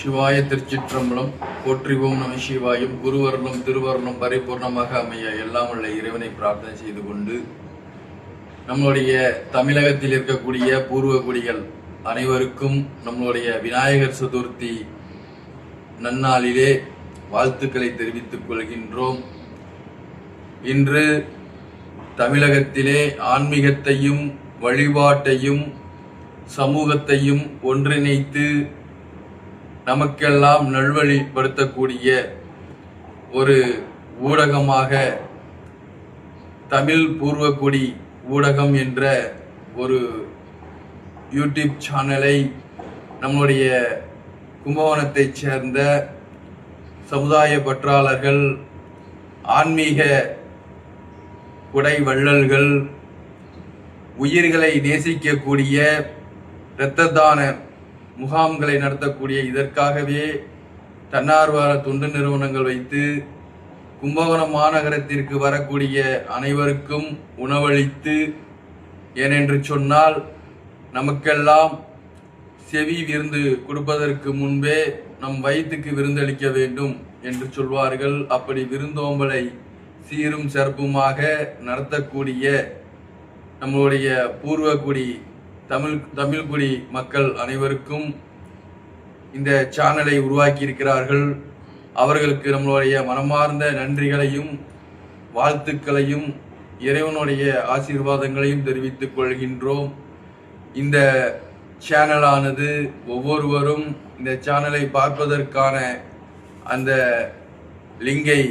சிவாய திருச்சிற்றம்பலம் போற்றிவோம் நம சிவாயும் குருவருளும் திருவருளும் பரிபூர்ணமாக அமைய எல்லாம் உள்ள இறைவனை பிரார்த்தனை செய்து கொண்டு நம்மளுடைய தமிழகத்தில் இருக்கக்கூடிய பூர்வ குடிகள் அனைவருக்கும் நம்மளுடைய விநாயகர் சதுர்த்தி நன்னாளிலே வாழ்த்துக்களை தெரிவித்துக் கொள்கின்றோம். இன்று தமிழகத்திலே ஆன்மீகத்தையும் வழிபாட்டையும் சமூகத்தையும் ஒன்றிணைத்து நமக்கெல்லாம் நல்வழிப்படுத்தக்கூடிய ஒரு ஊடகமாக தமிழ் பூர்வக்குடி ஊடகம் என்ற ஒரு யூடியூப் சேனலை நம்முடைய கும்பகோணத்தைச் சேர்ந்த சமுதாய பற்றாளர்கள் ஆன்மீக குடை வள்ளல்கள் உயிர்களை நேசிக்கக்கூடிய இரத்த தான முகாம்களை நடத்தக்கூடிய இதற்காகவே தன்னார்வ தொண்டு நிறுவனங்கள் வைத்து கும்பகோணம் மாநகரத்திற்கு வரக்கூடிய அனைவருக்கும் உணவளித்து ஏனென்று சொன்னால் நமக்கெல்லாம் செவி விருந்து கொடுப்பதற்கு முன்பே நம் வயிற்றுக்கு விருந்தளிக்க வேண்டும் என்று சொல்வார்கள். அப்படி விருந்தோம்பலை சீரும் சிறப்புமாக நடத்தக்கூடிய நம்மளுடைய பூர்வக்குடி தமிழ் தமிழ்குடி மக்கள் அனைவருக்கும் இந்த சேனலை உருவாக்கி இருக்கிறார்கள் அவர்களுக்கு நம்மளுடைய மனமார்ந்த நன்றிகளையும் வாழ்த்துக்களையும் இறைவனுடைய ஆசீர்வாதங்களையும் தெரிவித்துக் கொள்கின்றோம். இந்த சேனலானது ஒவ்வொருவரும் இந்த சேனலை பார்ப்பதற்கான அந்த லிங்கை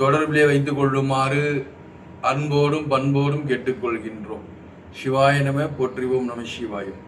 தொடர்பிலே வைத்துக் கொள்ளுமாறு அன்போடும் பண்போடும் கேட்டுக்கொள்கின்றோம். சிவாய நம போற்றிவோம் நம சிவாயம்